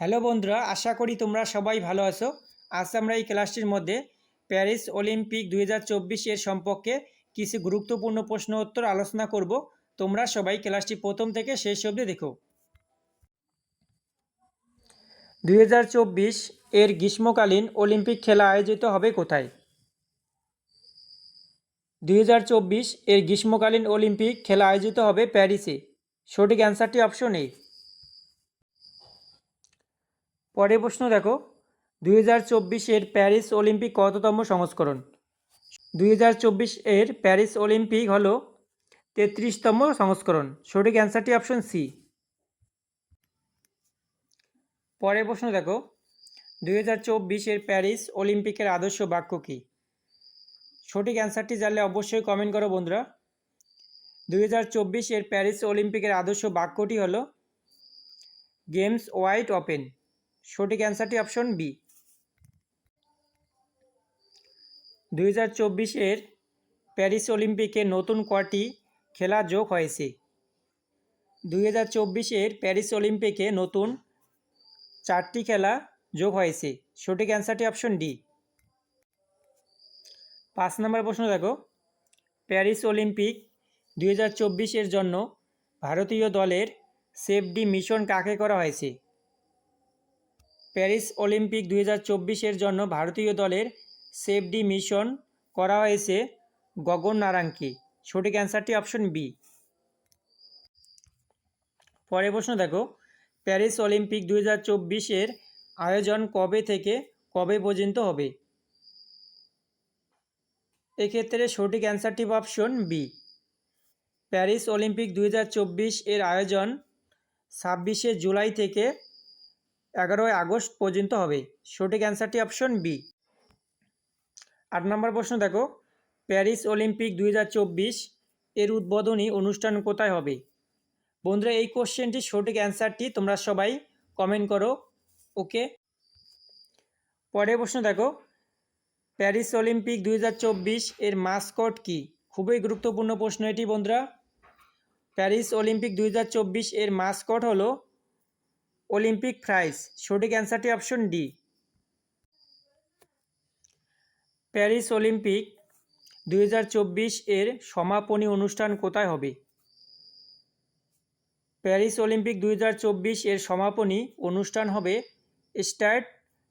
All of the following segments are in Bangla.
হ্যালো বন্ধুরা, আশা করি তোমরা সবাই ভালো আছো। আজ আমরা এই ক্লাসটির মধ্যে প্যারিস অলিম্পিক দুই হাজার চব্বিশ এর সম্পর্কে কিছু গুরুত্বপূর্ণ প্রশ্ন উত্তর আলোচনা করব। তোমরা সবাই ক্লাসটি প্রথম থেকে শেষ অবধি দেখো। দুই হাজার চব্বিশ এর গ্রীষ্মকালীন অলিম্পিক খেলা আয়োজিত হবে কোথায়? দুই হাজার চব্বিশ এর গ্রীষ্মকালীন অলিম্পিক খেলা আয়োজিত হবে প্যারিসে। সঠিক অ্যান্সারটি অপশন এ। পরের প্রশ্ন দেখো। দুই হাজার চব্বিশের প্যারিস অলিম্পিক কততম সংস্করণ? দুই হাজার চব্বিশ এর প্যারিস অলিম্পিক হলো তেত্রিশতম সংস্করণ। সঠিক অ্যান্সারটি অপশন সি পরের প্রশ্ন দেখো। দুই হাজার চব্বিশের প্যারিস অলিম্পিকের আদর্শ বাক্য কী? সঠিক অ্যান্সারটি জানলে অবশ্যই কমেন্ট করো বন্ধুরা। দুই হাজার চব্বিশের প্যারিস অলিম্পিকের আদর্শ বাক্যটি হলো গেমস ওয়াইড ওপেন। সঠিক অ্যান্সারটি অপশন বি দুই হাজার চব্বিশের প্যারিস অলিম্পিকে নতুন কটি খেলা যোগ হয়েছে? দুই হাজার চব্বিশের প্যারিস অলিম্পিকে নতুন চারটি খেলা যোগ হয়েছে। সঠিক অ্যান্সারটি অপশন ডি পাঁচ নম্বর প্রশ্ন দেখো। প্যারিস অলিম্পিক দুই হাজার জন্য ভারতীয় দলের সেফডি মিশন কাকে করা হয়েছে? প্যারিস অলিম্পিক দুই চব্বিশের জন্য ভারতীয় দলের সেফডি মিশন করা হয়েছে গগন নারাঙ্কি সঠিক অ্যান্সারটি অপশন বি। পরের প্রশ্ন দেখো, প্যারিস অলিম্পিক দুই চব্বিশের আয়োজন কবে থেকে কবে পর্যন্ত হবে? এক্ষেত্রে সঠিক অ্যান্সারটি অপশন বি। প্যারিস অলিম্পিক দুই হাজার চব্বিশ এর আয়োজন ছাব্বিশে জুলাই থেকে এগারোই আগস্ট পর্যন্ত হবে। সঠিক অ্যান্সারটি অপশন বি। আট নম্বর প্রশ্ন দেখো। প্যারিস অলিম্পিক দুই হাজার চব্বিশ এর উদ্বোধনী অনুষ্ঠান কোথায় হবে? বন্ধুরা, এই কোশ্চেনটির সঠিক অ্যান্সারটি তোমরা সবাই কমেন্ট করো, ওকে? পরের প্রশ্ন দেখো। প্যারিস অলিম্পিক দুই হাজার চব্বিশ এর মাস্কট কি? খুবই গুরুত্বপূর্ণ প্রশ্ন এটি, বন্ধুরা। প্যারিস অলিম্পিক দুই হাজার চব্বিশ এর মাস্কট হলো অলিম্পিক প্রাইজ সঠিক অ্যান্সারটি অপশন ডি প্যারিস অলিম্পিক দুই হাজার চব্বিশ এর সমাপনী অনুষ্ঠান কোথায় হবে? প্যারিস অলিম্পিক দুই হাজার চব্বিশ এর সমাপনী অনুষ্ঠান হবে স্টার্ট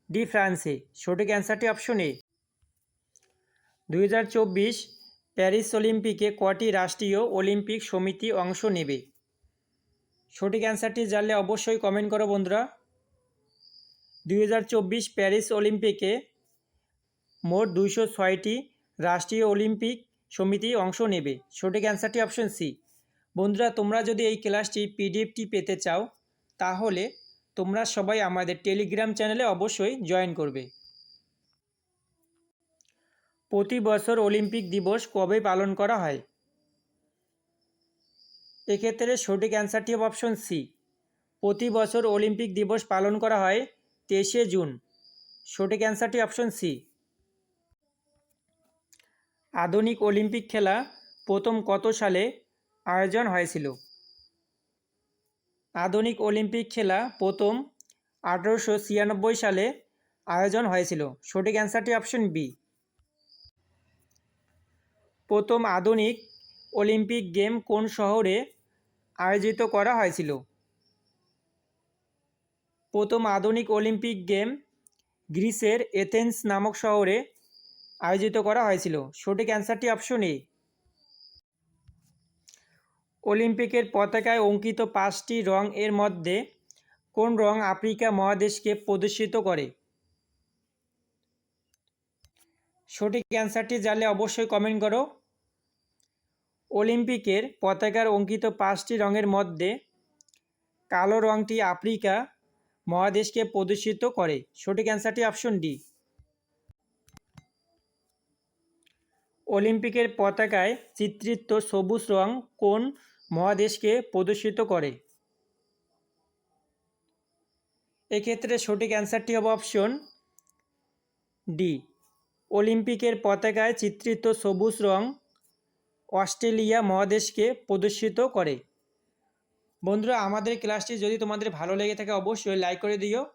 ডি ফ্রান্সে সঠিক অ্যান্সারটি অপশন এ দুই হাজার চব্বিশ প্যারিস অলিম্পিকে কটি রাষ্ট্রীয় অলিম্পিক সমিতি অংশ নেবে? সঠিক অ্যান্সারটি জানলে অবশ্যই কমেন্ট করো বন্ধুরা। দুই হাজার চব্বিশ প্যারিস অলিম্পিকে মোট দুইশো ছয়টি রাষ্ট্রীয় অলিম্পিক সমিতি অংশ নেবে। সঠিক অ্যান্সারটি অপশন সি। বন্ধুরা, তোমরা যদি এই ক্লাসটি পিডিএফটি পেতে চাও, তাহলে তোমরা সবাই আমাদের টেলিগ্রাম চ্যানেলে অবশ্যই জয়েন করবে। প্রতি বছর অলিম্পিক দিবস কবে পালন করা হয়? এক্ষেত্রে সঠিক অ্যান্সারটি হবে অপশন সি প্রতি বছর অলিম্পিক দিবস পালন করা হয় তেইশে জুন সঠিক অ্যান্সারটি অপশন সি আধুনিক অলিম্পিক খেলা প্রথম কত সালে আয়োজন হয়েছিল? আধুনিক অলিম্পিক খেলা প্রথম আঠেরোশো ছিয়ানব্বই সালে আয়োজন হয়েছিল। সঠিক অ্যান্সারটি অপশন বি প্রথম আধুনিক অলিম্পিক গেম কোন শহরে আয়োজিত করা হয়েছিল? প্রথম আধুনিক অলিম্পিক গেম গ্রিসের এথেন্স নামক শহরে আয়োজিত করা হয়েছিল। সঠিক অ্যান্সারটি অপশন এ। অলিম্পিকের পতাকায় অঙ্কিত পাঁচটি রং এর মধ্যে কোন রং আফ্রিকা মহাদেশকে প্রদর্শিত করে? সঠিক অ্যান্সারটি জানলে অবশ্যই কমেন্ট করো। অলিম্পিকের পতাকার অঙ্কিত পাঁচটি রঙের মধ্যে কালো রঙটি আফ্রিকা মহাদেশকে প্রদর্শিত করে। সঠিক অ্যান্সারটি অপশন ডি। অলিম্পিকের পতাকায় চিত্রিত সবুজ রং কোন মহাদেশকে প্রদর্শিত করে? এক্ষেত্রে সঠিক অ্যান্সারটি হবে অপশন ডি। অলিম্পিকের পতাকায় চিত্রিত সবুজ রং অস্ট্রেলিয়া মহাদেশকে প্রদর্শিত করে। বন্ধুরা, আমাদের ক্লাসটি যদি তোমাদের ভালো লেগে থাকে, অবশ্যই লাইক করে দিও।